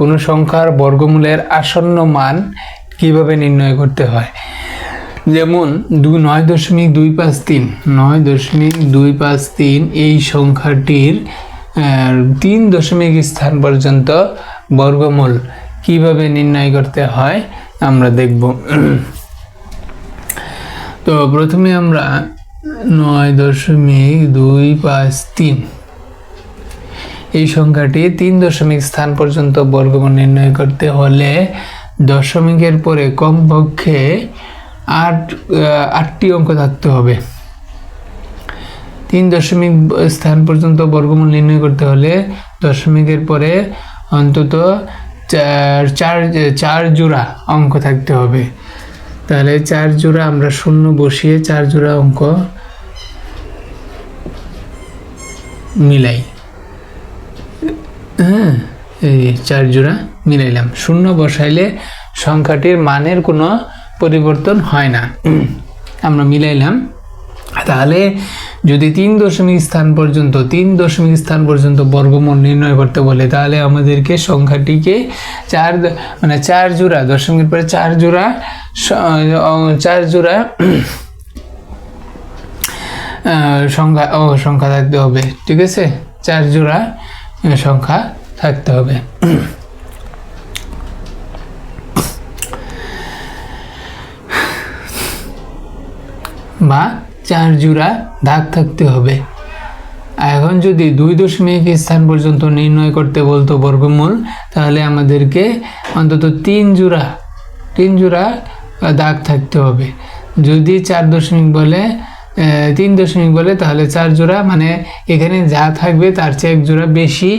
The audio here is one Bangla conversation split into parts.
কোনো সংখ্যার বর্গমূলের আসন্ন মান কীভাবে নির্ণয় করতে হয়? যেমন দু নয় দশমিক দুই পাঁচ তিন, নয় দশমিক দুই পাঁচ তিন এই সংখ্যাটির তিন দশমিক স্থান পর্যন্ত বর্গমূল কীভাবে নির্ণয় করতে হয় আমরা দেখব। তো প্রথমে আমরা নয় দশমিক দুই পাঁচ তিন এই সংখ্যাটি তিন দশমিক স্থান পর্যন্ত বর্গমূল নির্ণয় করতে হলে দশমিকের পরে কমপক্ষে আট আটটি অঙ্ক থাকতে হবে। তিন দশমিক স্থান পর্যন্ত বর্গমূল নির্ণয় করতে হলে দশমিকের পরে অন্তত চার চার চার জোড়া অঙ্ক থাকতে হবে। তাহলে চার জোড়া আমরা শূন্য বসিয়ে চার জোড়া অঙ্ক মিলাই। হ্যাঁ এই চার জোড়া মিলাইলাম শূন্য বসাইলে সংখ্যাটির মানের কোনো পরিবর্তন হয় না। আমরা মিলাইলাম তাহলে যদি তিন দশমিক স্থান পর্যন্ত, তিন দশমিক স্থান পর্যন্ত বর্গমূল নির্ণয় করতে বলে, তাহলে আমাদেরকে সংখ্যাটিকে চার মানে চার জোড়া, দশমিকের পরে চার জোড়া চার জোড়া সংখ্যা, ও, সংখ্যা থাকতে হবে, ঠিক আছে? চার জোড়া সংখ্যা থাকতে হবে। বা চার জোড়া দাগ থাকতে হবে। এখন যদি দুই দশমিক স্থান পর্যন্ত নির্ণয় করতে বলতো বর্গমূল, তাহলে আমাদেরকে অন্তত তিন জোড়া তিন জোড়া দাগ থাকতে হবে। যদি চার দশমিক বলে তিন দশমিক বলে, তাহলে চার জোড়া মানে এখানে যা থাকবে তার চেয়ে এক জোড়া বেশি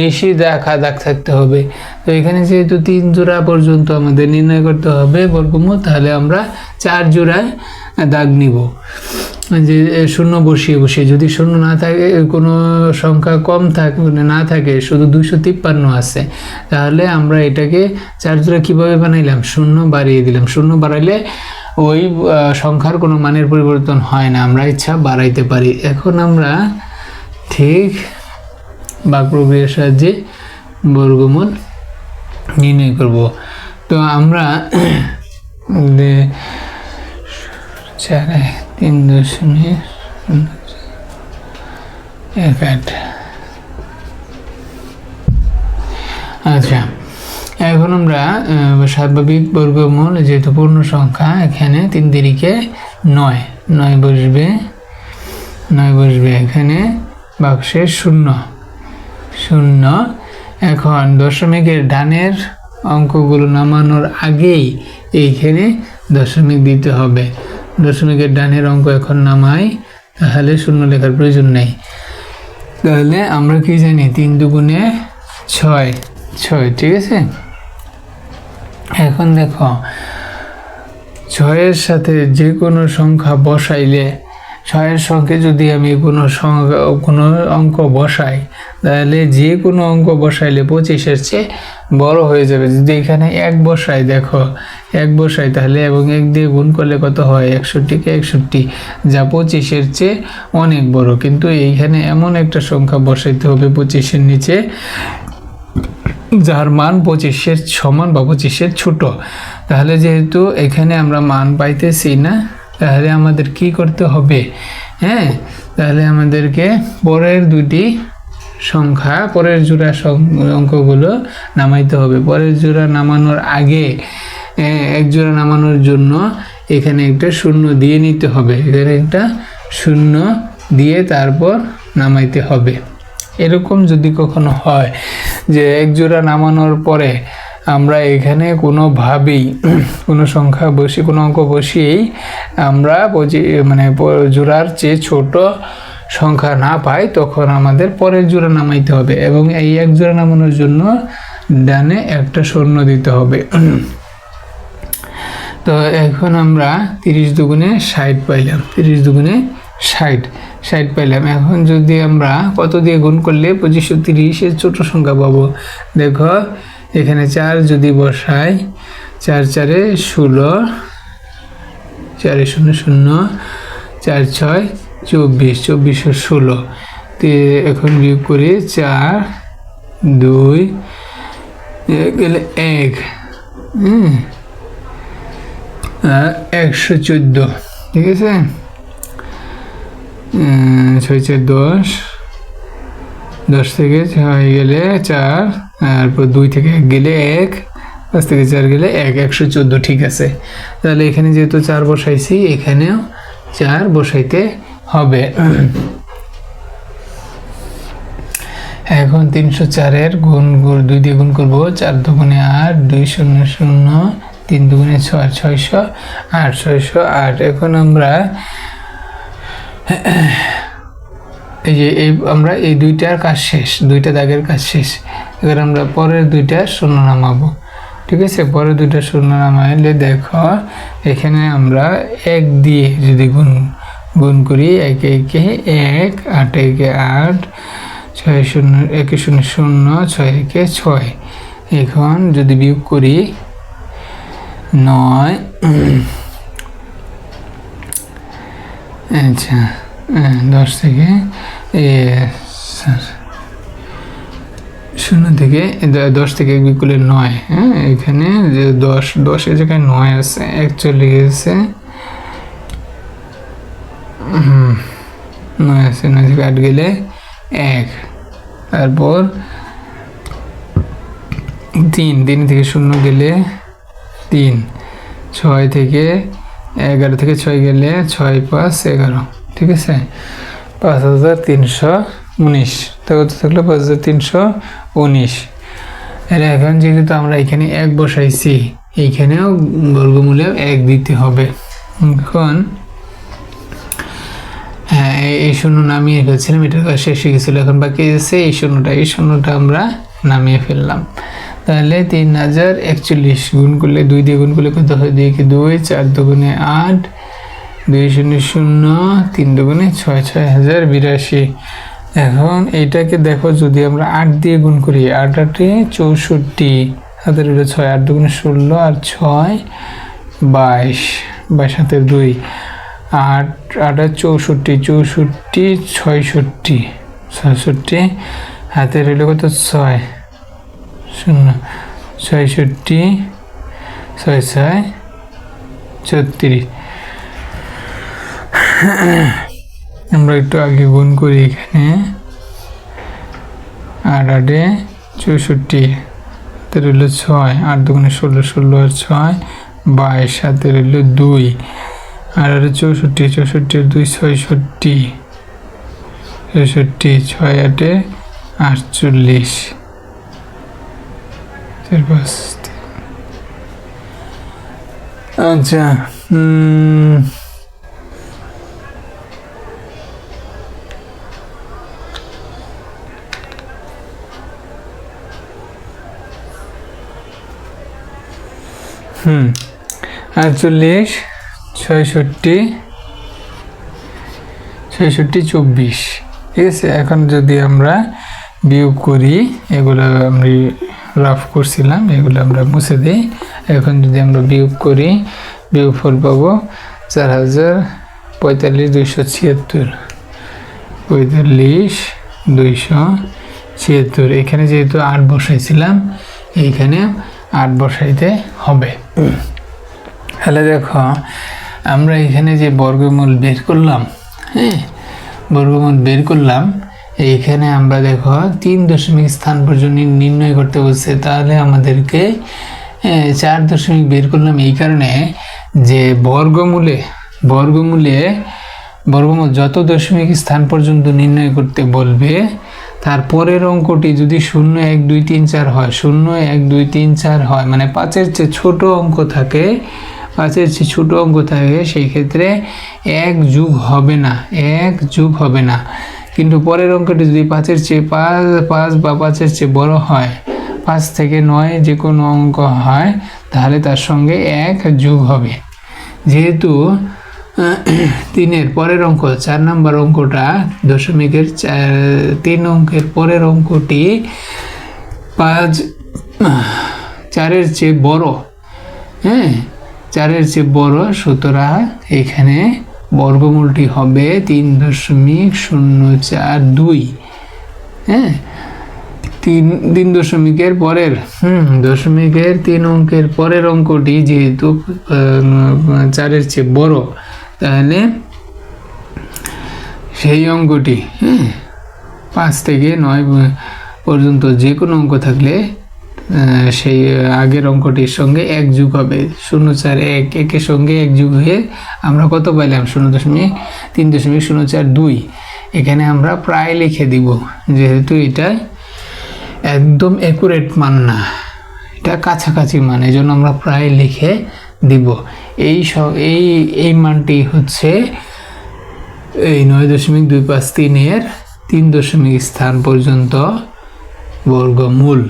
বেশি দেখা দাগ থাকতে হবে। তো এখানে যেহেতু তিন জোড়া পর্যন্ত আমাদের নির্ণয় করতে হবে বর্গমূল, তাহলে আমরা চার জোড়ায় দাগ নিব। যে শূন্য বসিয়ে বসিয়ে, যদি শূন্য না থাকে, কোনো সংখ্যা কম থাকে মানে না থাকে, শুধু দুশো তিপ্পান্ন আছে, তাহলে আমরা এটাকে চার জোড়া কীভাবে বানাইলাম? শূন্য বাড়িয়ে দিলাম। শূন্য বাড়াইলে ওই সংখ্যার কোনো মানের পরিবর্তন হয় না। আমরা ইচ্ছা বাড়াইতে পারি। এখন আমরা ঠিক বাক প্রক্রিয়ার সাহায্যে বর্গমূল নির্ণয় করব। তো আমরা চার তিন, দশমিক এক আট। আচ্ছা। এখন আমরা স্বাভাবিক বর্গমূল যেহেতু পূর্ণ সংখ্যা, এখানে তিন দিরিকে নয় নয় বসবে নয় বসবে এখানে, বাক্সে শূন্য শূন্য। এখন দশমিকের ডানের অঙ্কগুলো নামানোর আগেই এইখানে দশমিক দিতে হবে। দশমিকের ডানের অঙ্ক এখন নামাই, তাহলে শূন্য লেখার প্রয়োজন নেই। তাহলে আমরা কি জানি? তিন দুগুণে ছয় ছয়, ঠিক আছে? এখন দেখো, ছয়ের সাথে যে কোনো সংখ্যা বসাইলে, ছয়ের সঙ্গে যদি আমি কোনো সংখ্যা কোনো অঙ্ক বসাই, তাহলে যে কোনো অঙ্ক বসাইলে পঁচিশের চেয়ে বড় হয়ে যাবে। যদি এখানে এক বসাই, দেখো, এক বসাই তাহলে এবং এক দিয়ে গুণ করলে কত হয়? একষট্টিকে একষট্টি, যা পঁচিশের চেয়ে অনেক বড়। কিন্তু এইখানে এমন একটা সংখ্যা বসাইতে হবে পঁচিশের নিচে যার মান পঁচিশের সমান বা পঁচিশের ছোট। তাহলে যেহেতু এখানে আমরা মান পাইতেছি না, তাহলে আমাদের কি করতে হবে? হ্যাঁ তাহলে আমাদেরকে পরের দুটি সংখ্যা, পরের জোড়া অঙ্কগুলো নামাইতে হবে। পরের জোড়া নামানোর আগে এক জোড়া নামানোর জন্য এখানে একটা শূন্য দিয়ে নিতে হবে। এখানে একটা শূন্য দিয়ে তারপর নামাইতে হবে। এরকম যদি কখনো হয় যে এক জোড়া নামানোর পরে আমরা এখানে কোনোভাবেই কোনো সংখ্যা বসি, কোনো অঙ্ক বসিয়েই আমরা মানে জোড়ার চেয়ে ছোট সংখ্যা না পাই, তখন আমাদের পরের জোড়া নামাইতে হবে এবং এই এক জোড়া নামানোর জন্য ডানে একটা শূন্য দিতে হবে। তো এখন আমরা তিরিশ দুগুণে ষাট পাইলাম। তিরিশ দুগুণে ষাট ষাট পাইলাম এখন যদি আমরা কত দিয়ে গুণ করলে পঁচিশশো তিরিশের ছোট সংখ্যা পাবো? দেখো, এখানে চার যদি বসাই, চার চারে ষোলো, চারে শূন্য শূন্য, চার ছয়, চব্বিশ, চব্বিশশো ষোলো। এখন বিয়োগ করি চার, দুই গেলে এক। একশো চোদ্দ। ঠিক আছে? ছয় দশ। দশ থেকে ছয় গেলে চার, তারপর দুই থেকে এক গেলে এক, পাঁচ থেকে চার গেলে এক, একশো চোদ্দ, ঠিক আছে। তাহলে এখানে যেহেতু চার বসাইছি, এখানেও চার বসাইতে হবে। এখন তিনশো চারের গুণ- দুই দিয়ে গুণ করব, চার দুগুণে আট, দুই শূন্য শূন্য, তিন দুগুণে ছয়, ছয়শো আট ছয়শো আট। এখন আমরা এই যে, এই আমরা এই দুইটার কাজ শেষ, দুইটা দাগের কাজ শেষ। এবার আমরা পরের দুইটা শূন্য নামাবো। ঠিক আছে? পরের দুইটা শূন্য নামাইলে দেখো, এখানে আমরা এক দিয়ে যদি গুণ গুণ করি, একে একে এক, আট একে আট, ছয় শূন্য, একে শূন্য শূন্য, ছয় একে ছয়। এখন যদি বিয়োগ করি, নয় আচ্ছা। দশ থেকে শূন্য থেকে দশ থেকে বিয়োগ নয় হ্যাঁ? এখানে যে দশ দশের জায়গায় নয় আছে এক চলে গেছে নয় আছে, নয় থেকে আট গেলে এক। তারপর তিন তিন থেকে শূন্য গেলে তিন, ছয় থেকে এগারো থেকে ছয় গেলে ছয় পাঁচ এগারো। ঠিক আছে? পাঁচ হাজার তিনশো উনিশ। তা কত থাকল? পাঁচ হাজার তিনশো উনিশ। এর এখন যেহেতু আমরা এখানে এক বসাইছি, এইখানেও বর্গমূলে এক দিতে হবে। এখন হ্যাঁ এই- এই শূন্য নামিয়ে ফেলছিলাম এটার কাজ শেষ হয়ে গেছিল। এখন বাকি আছে এই শূন্যটা। এই শূন্যটা আমরা নামিয়ে ফেললাম। তাহলে তিন হাজার একচল্লিশ গুণ করলে দুই দিয়ে গুণ করলে কত হয়? দুই কি দুই, চার দুগুণে আট দুই শূন্য শূন্য তিন দুগুণে ছয় ছয় হাজার বিরাশি। এখন এইটাকে দেখো, যদি আমরা আট দিয়ে গুণ করি, আট আটে চৌষট্টি। হাতের হলো ছয়, আট দুগুণে ষোলো আর ছয় বাইশ বাইশ হাতের দুই। আট আট আর চৌষট্টি চৌষট্টি, ছয়ষট্টি ছয়ষট্টি। হাতের হলো কত? ছয়, শূন্য, ছয়ষট্টি, ছয় ছয়, ছত্রিশ। আমরা একটু আগে গুণ করি এখানে। আট আটে চৌষট্টি হাতে রইল ছয়, আট দুগুণে ষোলো ষোলো আর ছয়, বাইশ হাতে রইল দুই, আর আটে চৌষট্টি চৌষট্টি দুই ছয়ষট্টি ছয়ষট্টি ছয় আটে আটচল্লিশ আচ্ছা উম, হুম আটচল্লিশ ছয়ষট্টি ছয়ষট্টি, চব্বিশ। ঠিক আছে, এখন যদি আমরা বিয়োগ করি, এগুলো আমরা রাফ করছিলাম, এগুলো আমরা মুছে দিই। এখন যদি আমরা বিয়োগ করি বিয়োগ ফল পাবো চার হাজার পঁয়তাল্লিশ দুইশো ছিয়াত্তর। পঁয়তাল্লিশ দুইশো ছিয়াত্তর। এখানে যেহেতু আট বসাইছিলাম, এইখানে আট বসাইতে হবে। তাহলে দেখো, আমরা এখানে যে বর্গমূল বের করলাম হ্যাঁ বর্গমূল বের করলাম, এইখানে আমরা দেখো তিন দশমিক স্থান পর্যন্ত নির্ণয় করতে বলছে। তাহলে আমাদেরকে চার দশমিক বের করলাম এই কারণে যে বর্গমূলে বর্গমূলে, বর্গমূল যত দশমিক স্থান পর্যন্ত নির্ণয় করতে বলবে তারপরের অঙ্কটি যদি শূন্য এক দুই তিন চার হয়, শূন্য এক দুই তিন চার হয় মানে পাঁচের চেয়ে ছোট অঙ্ক থাকে চেয়ে ছোট অঙ্ক থাকে, সেই ক্ষেত্রে এক যুগ হবে না, এক যুগ হবে না। কিন্তু পরের অঙ্কটি যদি পাঁচের চেয়ে পাঁচ পাঁচ বা পাঁচের চেয়ে বড় হয়, পাঁচ থেকে নয় যে কোনো অঙ্ক হয়, তাহলে তার সঙ্গে এক যুগ হবে। যেহেতু, তিনের পরের অঙ্ক, চার নম্বর অঙ্কটা দশমিকের চার- তিন অঙ্কের পরের অঙ্কটি পাঁচ, চারের চেয়ে বড় হ্যাঁ? চারের চেয়ে বড়, সুতরাং এখানে বর্গমূলটি হবে তিন দশমিক শূন্য চার দুই। হ্যাঁ? তিন তিন দশমিকের পরের, হুম, দশমিকের তিন অঙ্কের পরের অঙ্কটি যেহেতু চারের চেয়ে বড়, তাহলে সেই অঙ্কটি হ্যাঁ পাঁচ থেকে নয় পর্যন্ত যে কোনো অঙ্ক থাকলে সেই আগের অঙ্কটির সঙ্গে এক যুগ হবে। শূন্য চার এক, একের সঙ্গে এক যুগ হয়ে আমরা কত পাইলাম? শূন্য দশমিক তিন দশমিক শূন্য চার দুই। এখানে আমরা প্রায় লিখে দিব, যেহেতু এটা একদম অ্যাকুরেট মান না। এটা কাছাকাছি মান এই জন্য আমরা প্রায় লিখে দিব। এই এই এই মানটি হচ্ছে এই নয় দশমিক দুই পাঁচ তিনের তিন দশমিক স্থান পর্যন্ত বর্গমূল।